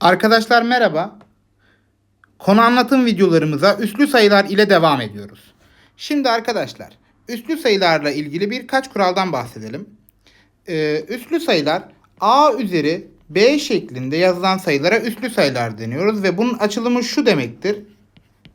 Arkadaşlar merhaba. Konu anlatım videolarımıza üslü sayılar ile devam ediyoruz. Şimdi arkadaşlar üslü sayılarla ilgili birkaç kuraldan bahsedelim. Ee, üslü sayılar a üzeri b şeklinde yazılan sayılara üslü sayılar deniyoruz ve bunun açılımı şu demektir.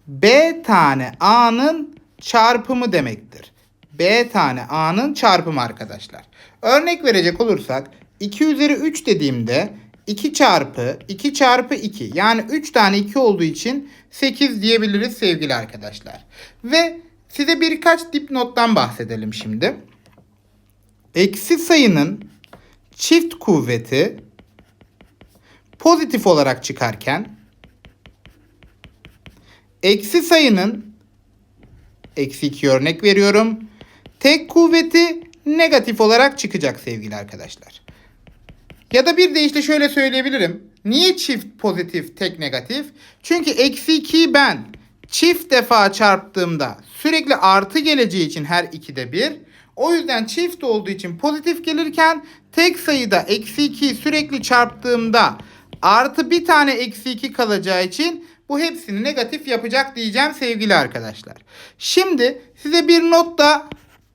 b tane a'nın çarpımı demektir. b tane a'nın çarpımı arkadaşlar. Örnek verecek olursak 2 üzeri 3 dediğimde 2 çarpı 2 çarpı 2 yani 3 tane 2 olduğu için 8 diyebiliriz sevgili arkadaşlar. Ve size birkaç dipnottan bahsedelim şimdi. Eksi sayının çift kuvveti pozitif olarak çıkarken eksi sayının eksi 2 örnek veriyorum. Tek kuvveti negatif olarak çıkacak sevgili arkadaşlar. Ya da bir deyişle şöyle söyleyebilirim. Niye çift pozitif tek negatif? Çünkü eksi 2'yi ben çift defa çarptığımda sürekli artı geleceği için her ikide bir. O yüzden çift olduğu için pozitif gelirken tek sayıda eksi 2'yi sürekli çarptığımda artı bir tane eksi 2 kalacağı için bu hepsini negatif yapacak diyeceğim sevgili arkadaşlar. Şimdi size bir not da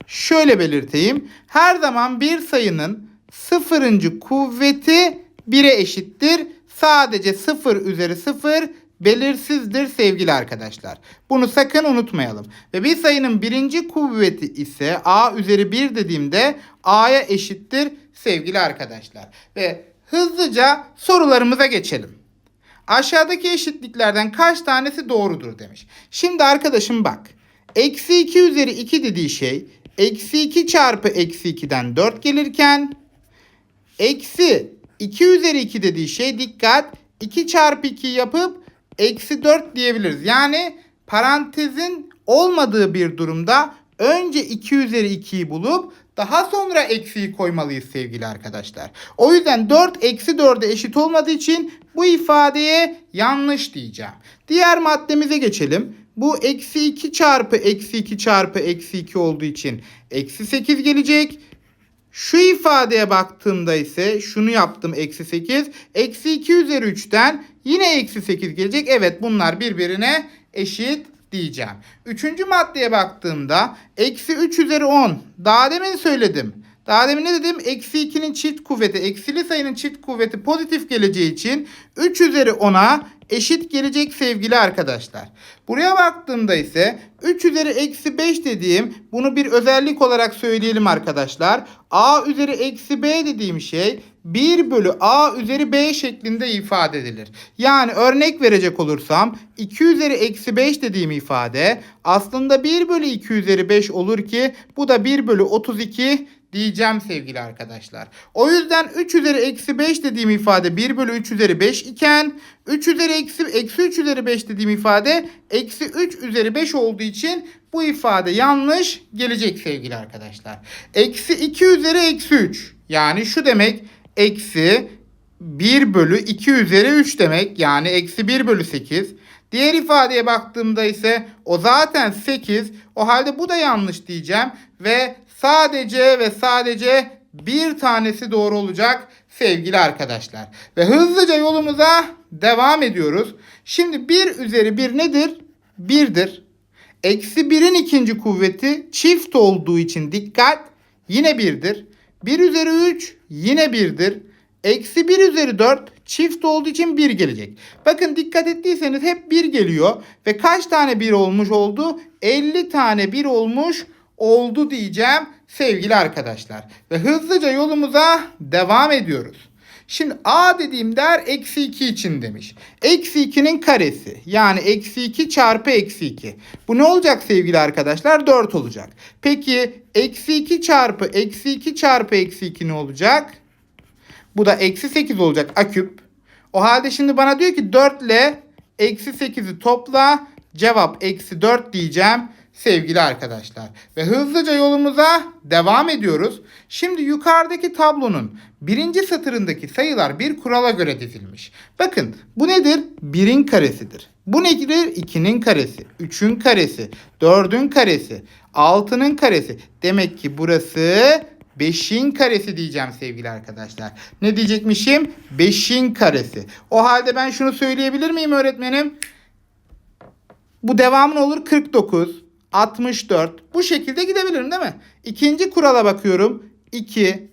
şöyle belirteyim. Her zaman bir sayının sıfırıncı kuvveti 1'e eşittir. Sadece 0 üzeri 0 belirsizdir sevgili arkadaşlar. Bunu sakın unutmayalım. Ve bir sayının birinci kuvveti ise a üzeri 1 dediğimde a'ya eşittir sevgili arkadaşlar. Ve hızlıca sorularımıza geçelim. Aşağıdaki eşitliklerden kaç tanesi doğrudur demiş. Şimdi arkadaşım bak. Eksi 2 üzeri 2 dediği şey eksi 2 çarpı eksi 2'den 4 gelirken eksi 2 üzeri 2 dediği şey dikkat 2 çarpı 2 yapıp eksi 4 diyebiliriz. Yani parantezin olmadığı bir durumda önce 2 üzeri 2'yi bulup daha sonra eksiyi koymalıyız sevgili arkadaşlar. O yüzden 4 eksi 4'e eşit olmadığı için bu ifadeye yanlış diyeceğim. Diğer maddemize geçelim. Bu eksi 2 çarpı eksi 2 çarpı eksi 2 olduğu için eksi 8 gelecek. Şu ifadeye baktığımda ise şunu yaptım eksi 8. Eksi 2 üzeri 3'ten yine eksi 8 gelecek. Evet bunlar birbirine eşit diyeceğim. Üçüncü maddeye baktığımda eksi 3 üzeri 10. Daha demin söyledim. Daha demin ne dedim? Eksi 2'nin çift kuvveti, eksili sayının çift kuvveti pozitif geleceği için 3 üzeri 10'a eşit gelecek sevgili arkadaşlar. Buraya baktığımda ise 3 üzeri eksi 5 dediğim bunu bir özellik olarak söyleyelim arkadaşlar. A üzeri eksi B dediğim şey 1 bölü A üzeri B şeklinde ifade edilir. Yani örnek verecek olursam 2 üzeri eksi 5 dediğim ifade aslında 1 bölü 2 üzeri 5 olur ki bu da 1 bölü 32 diyeceğim sevgili arkadaşlar. O yüzden 3 üzeri eksi 5 dediğim ifade 1 bölü 3 üzeri 5 iken 3 üzeri eksi, eksi 3 üzeri 5 dediğim ifade eksi 3 üzeri 5 olduğu için bu ifade yanlış gelecek sevgili arkadaşlar. Eksi 2 üzeri eksi 3 yani şu demek eksi 1 bölü 2 üzeri 3 demek yani eksi 1 bölü 8. Diğer ifadeye baktığımda ise o zaten 8. O halde bu da yanlış diyeceğim ve sadece ve sadece bir tanesi doğru olacak sevgili arkadaşlar. Ve hızlıca yolumuza devam ediyoruz. Şimdi 1 üzeri 1 nedir? 1'dir. Eksi 1'in ikinci kuvveti çift olduğu için dikkat yine 1'dir. 1 üzeri 3 yine 1'dir. Eksi 1 üzeri 4 çift olduğu için 1 gelecek. Bakın dikkat ettiyseniz hep 1 geliyor. Ve kaç tane 1 olmuş oldu? 50 tane 1 olmuş oldu diyeceğim sevgili arkadaşlar. Ve hızlıca yolumuza devam ediyoruz. Şimdi a dediğim değer eksi 2 için demiş. Eksi 2'nin karesi yani eksi 2 çarpı eksi 2. Bu ne olacak sevgili arkadaşlar? 4 olacak. Peki eksi 2 çarpı eksi 2 çarpı eksi 2 ne olacak? Bu da eksi 8 olacak a küp. O halde şimdi bana diyor ki 4 ile eksi 8'i topla. Cevap eksi 4 diyeceğim sevgili arkadaşlar. Ve hızlıca yolumuza devam ediyoruz. Şimdi yukarıdaki tablonun birinci satırındaki sayılar bir kurala göre dizilmiş. Bakın bu nedir? 1'in karesidir. Bu nedir? 2'nin karesi, 3'ün karesi, 4'ün karesi, 6'nın karesi. Demek ki burası 5'in karesi diyeceğim sevgili arkadaşlar. Ne diyecekmişim? 5'in karesi. O halde ben şunu söyleyebilir miyim öğretmenim? Bu devamın olur 49, 64. Bu şekilde gidebilirim değil mi? İkinci kurala bakıyorum. 2,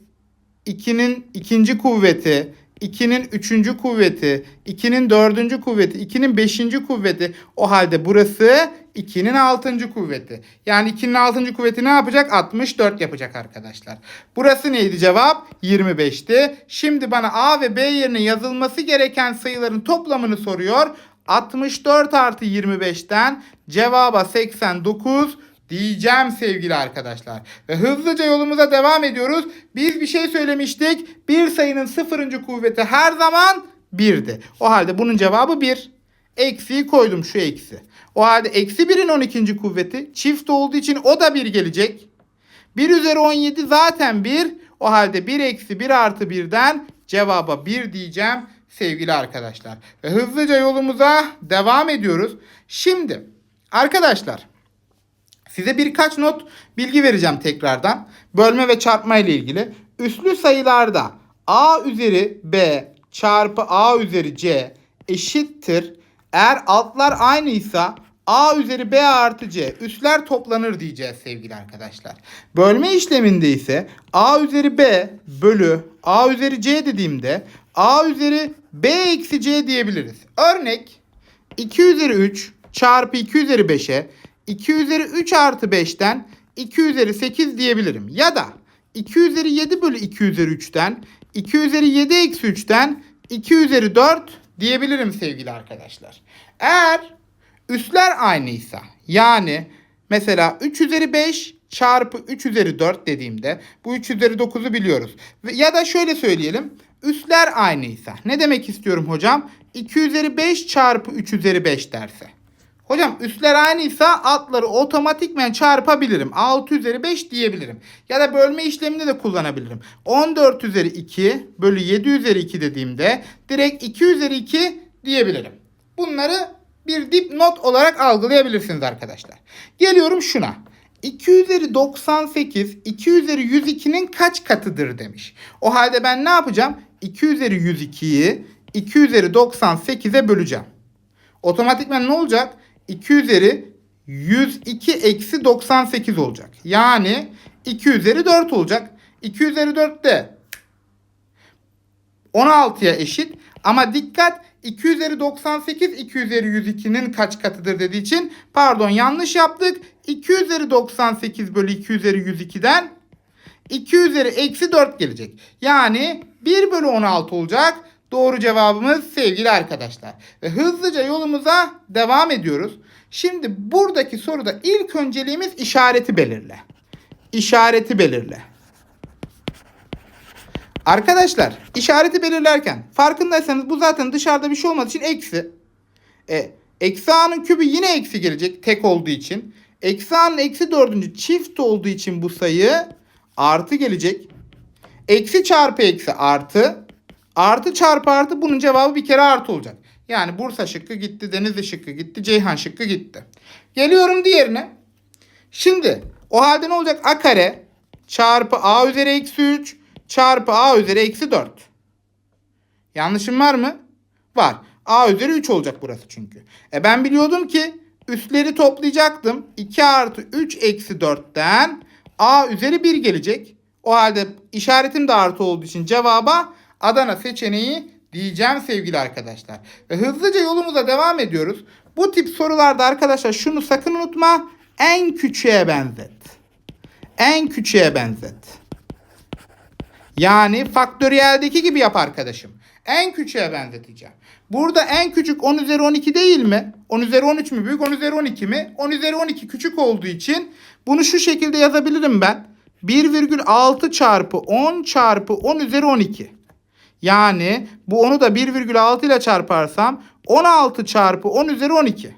2'nin ikinci kuvveti, 2'nin üçüncü kuvveti, 2'nin dördüncü kuvveti, 2'nin beşinci kuvveti. O halde burası 2'nin altıncı kuvveti. Yani 2'nin altıncı kuvveti ne yapacak? 64 yapacak arkadaşlar. Burası neydi cevap? 25'ti. Şimdi bana A ve B yerine yazılması gereken sayıların toplamını soruyor. 64 artı 25'ten cevaba 89 diyeceğim sevgili arkadaşlar. Ve hızlıca yolumuza devam ediyoruz. Biz bir şey söylemiştik. Bir sayının sıfırıncı kuvveti her zaman 1'di. O halde bunun cevabı 1. Eksiği koydum şu eksi. O halde eksi 1'in 12. kuvveti çift olduğu için o da 1 gelecek. 1 üzeri 17 zaten 1. O halde 1 eksi 1 artı 1'den cevaba 1 diyeceğim sevgili arkadaşlar. Ve hızlıca yolumuza devam ediyoruz. Şimdi arkadaşlar size birkaç not bilgi vereceğim tekrardan. Bölme ve çarpma ile ilgili. Üslü sayılarda a üzeri b çarpı a üzeri c eşittir. Eğer altlar aynıysa a üzeri b artı c üsler toplanır diyeceğiz sevgili arkadaşlar. Bölme işleminde ise a üzeri b bölü a üzeri c dediğimde a üzeri b eksi c diyebiliriz. Örnek 2 üzeri 3 çarpı 2 üzeri 5'e 2 üzeri 3 artı 5'ten 2 üzeri 8 diyebilirim. Ya da 2 üzeri 7 bölü 2 üzeri 3'ten 2 üzeri 7 eksi 3'ten 2 üzeri 4 diyebilirim sevgili arkadaşlar. Eğer üsler aynıysa yani mesela 3 üzeri 5 çarpı 3 üzeri 4 dediğimde bu 3 üzeri 9'u biliyoruz. Ya da şöyle söyleyelim. Üsler aynıysa. Ne demek istiyorum hocam? 2 üzeri 5 çarpı 3 üzeri 5 derse. Hocam üstler aynıysa altları otomatikmen çarpabilirim. 6 üzeri 5 diyebilirim. Ya da bölme işleminde de kullanabilirim. 14 üzeri 2 bölü 7 üzeri 2 dediğimde direkt 2 üzeri 2 diyebilirim. Bunları bir dipnot olarak algılayabilirsiniz arkadaşlar. Geliyorum şuna. 2 üzeri 98 2 üzeri 102'nin kaç katıdır demiş. O halde ben ne yapacağım? 2 üzeri 102'yi 2 üzeri 98'e böleceğim. Otomatikman ne olacak? 2 üzeri 102 eksi 98 olacak. Yani 2 üzeri 4 olacak. 2 üzeri 4 de 16'ya eşit. Ama dikkat 2 üzeri 98 2 üzeri 102'nin kaç katıdır dediği için pardon yanlış yaptık. 2 üzeri 98 bölü 2 üzeri 102'den 2 üzeri eksi 4 gelecek. Yani 1 bölü 16 olacak. Doğru cevabımız sevgili arkadaşlar. Ve hızlıca yolumuza devam ediyoruz. Şimdi buradaki soruda ilk önceliğimiz işareti belirle. İşareti belirle. Arkadaşlar işareti belirlerken farkındaysanız bu zaten dışarıda bir şey olmadığı için eksi. E, eksi a'nın kübü yine eksi gelecek tek olduğu için. Eksi a'nın eksi dördüncü çift olduğu için bu sayı artı gelecek. Eksi çarpı eksi artı. Artı çarpı artı bunun cevabı bir kere artı olacak. Yani Bursa şıkkı gitti, Denizli şıkkı gitti, Ceyhan şıkkı gitti. Geliyorum diğerine. Şimdi o halde ne olacak? A kare çarpı A üzeri eksi 3 çarpı A üzeri eksi 4. Yanlışım var mı? Var. A üzeri 3 olacak burası çünkü. E ben biliyordum ki üstleri toplayacaktım. 2 artı 3 eksi 4'ten A üzeri 1 gelecek. O halde işaretim de artı olduğu için cevaba Adana seçeneği diyeceğim sevgili arkadaşlar. Ve hızlıca yolumuza devam ediyoruz. Bu tip sorularda arkadaşlar şunu sakın unutma. En küçüğe benzet. En küçüğe benzet. Yani faktöriyeldeki gibi yap arkadaşım. En küçüğe benzeteceğim. Burada en küçük 10 üzeri 12 değil mi? 10 üzeri 13 mü büyük 10 üzeri 12 mi? 10 üzeri 12 küçük olduğu için bunu şu şekilde yazabilirim ben. 1,6 çarpı 10 çarpı 10 üzeri 12. Yani bu 10'u da 1,6 ile çarparsam 16 çarpı 10 üzeri 12.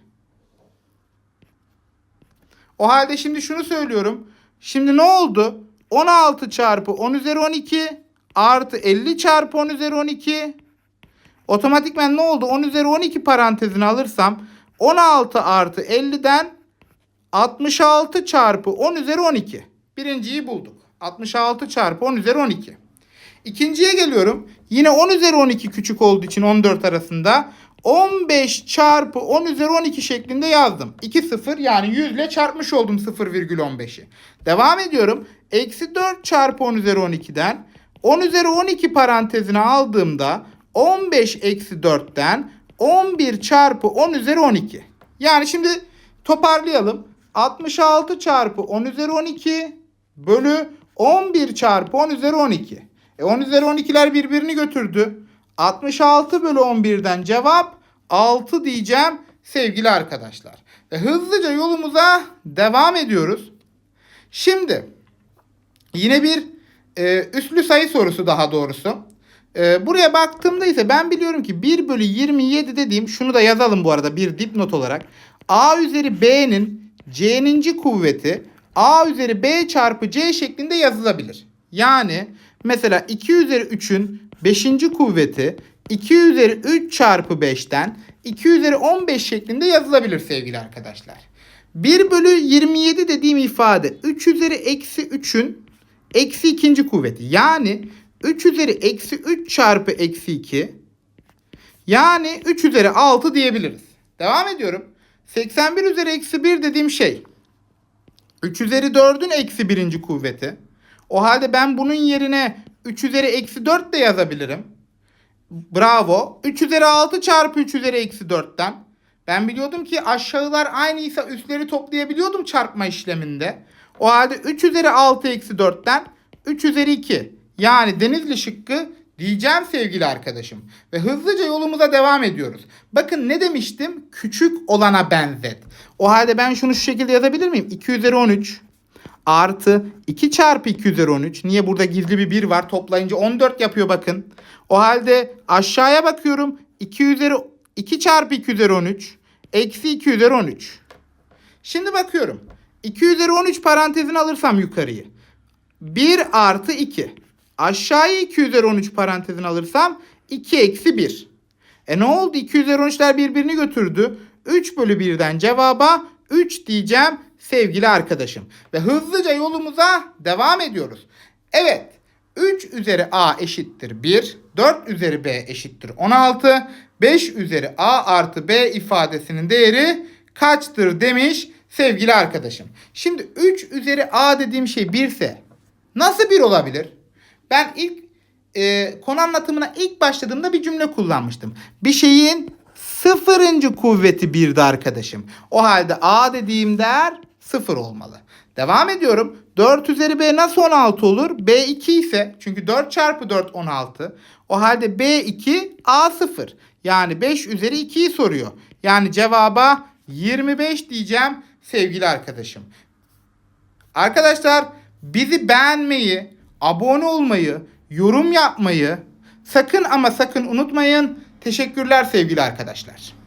O halde şimdi şunu söylüyorum. Şimdi ne oldu? 16 çarpı 10 üzeri 12 artı 50 çarpı 10 üzeri 12. Otomatikmen ne oldu? 10 üzeri 12 parantezini alırsam 16 artı 50'den 66 çarpı 10 üzeri 12. Birinciyi bulduk. 66 çarpı 10 üzeri 12. İkinciye geliyorum. Yine 10 üzeri 12 küçük olduğu için 14 arasında 15 çarpı 10 üzeri 12 şeklinde yazdım. 2 sıfır yani 100 ile çarpmış oldum 0,15'i. Devam ediyorum. Eksi 4 çarpı 10 üzeri 12'den 10 üzeri 12 parantezine aldığımda 15 eksi 4'ten 11 çarpı 10 üzeri 12. Yani şimdi toparlayalım. 66 çarpı 10 üzeri 12 bölü 11 çarpı 10 üzeri 12. E 10 üzeri 12'ler birbirini götürdü. 66 bölü 11'den cevap 6 diyeceğim sevgili arkadaşlar. Ve hızlıca yolumuza devam ediyoruz. Şimdi yine bir e, üslü sayı sorusu daha doğrusu. E, buraya baktığımda ise ben biliyorum ki 1 bölü 27 dediğim şunu da yazalım bu arada bir dipnot olarak. A üzeri B'nin C'ninci kuvveti A üzeri B çarpı C şeklinde yazılabilir. Yani mesela 2 üzeri 3'ün 5. kuvveti 2 üzeri 3 çarpı 5'ten 2 üzeri 15 şeklinde yazılabilir sevgili arkadaşlar. 1 bölü 27 dediğim ifade 3 üzeri eksi 3'ün eksi ikinci kuvveti. Yani 3 üzeri eksi 3 çarpı eksi 2 yani 3 üzeri 6 diyebiliriz. Devam ediyorum. 81 üzeri eksi 1 dediğim şey 3 üzeri 4'ün eksi birinci kuvveti. O halde ben bunun yerine 3 üzeri eksi 4 de yazabilirim. Bravo. 3 üzeri 6 çarpı 3 üzeri eksi 4'ten. Ben biliyordum ki aşağılar aynıysa üstleri toplayabiliyordum çarpma işleminde. O halde 3 üzeri 6 eksi 4'ten 3 üzeri 2. Yani denizli şıkkı diyeceğim sevgili arkadaşım. Ve hızlıca yolumuza devam ediyoruz. Bakın ne demiştim? Küçük olana benzet. O halde ben şunu şu şekilde yazabilir miyim? 2 üzeri 13 artı 2 çarpı 2 üzeri 13. Niye burada gizli bir 1 var? Toplayınca 14 yapıyor bakın. O halde aşağıya bakıyorum. 2 üzeri 2 çarpı 2 üzeri 13. Eksi 2 üzeri 13. Şimdi bakıyorum. 2 üzeri 13 parantezini alırsam yukarıyı. 1 artı 2. Aşağıya 2 üzeri 13 parantezini alırsam 2 eksi 1. E ne oldu? 2 üzeri 13'ler birbirini götürdü. 3 bölü 1'den cevaba 3 diyeceğim sevgili arkadaşım. Ve hızlıca yolumuza devam ediyoruz. Evet. 3 üzeri a eşittir 1. 4 üzeri b eşittir 16. 5 üzeri a artı b ifadesinin değeri kaçtır demiş sevgili arkadaşım. Şimdi 3 üzeri a dediğim şey 1 ise nasıl 1 olabilir? Ben ilk e, konu anlatımına ilk başladığımda bir cümle kullanmıştım. Bir şeyin sıfırıncı kuvveti birdi arkadaşım. O halde a dediğim değer sıfır olmalı. Devam ediyorum. 4 üzeri b nasıl 16 olur? b2 ise çünkü 4 çarpı 4 16. O halde b2 a 0. Yani 5 üzeri 2'yi soruyor. Yani cevaba 25 diyeceğim sevgili arkadaşım. Arkadaşlar bizi beğenmeyi, abone olmayı, yorum yapmayı sakın ama sakın unutmayın. Teşekkürler sevgili arkadaşlar.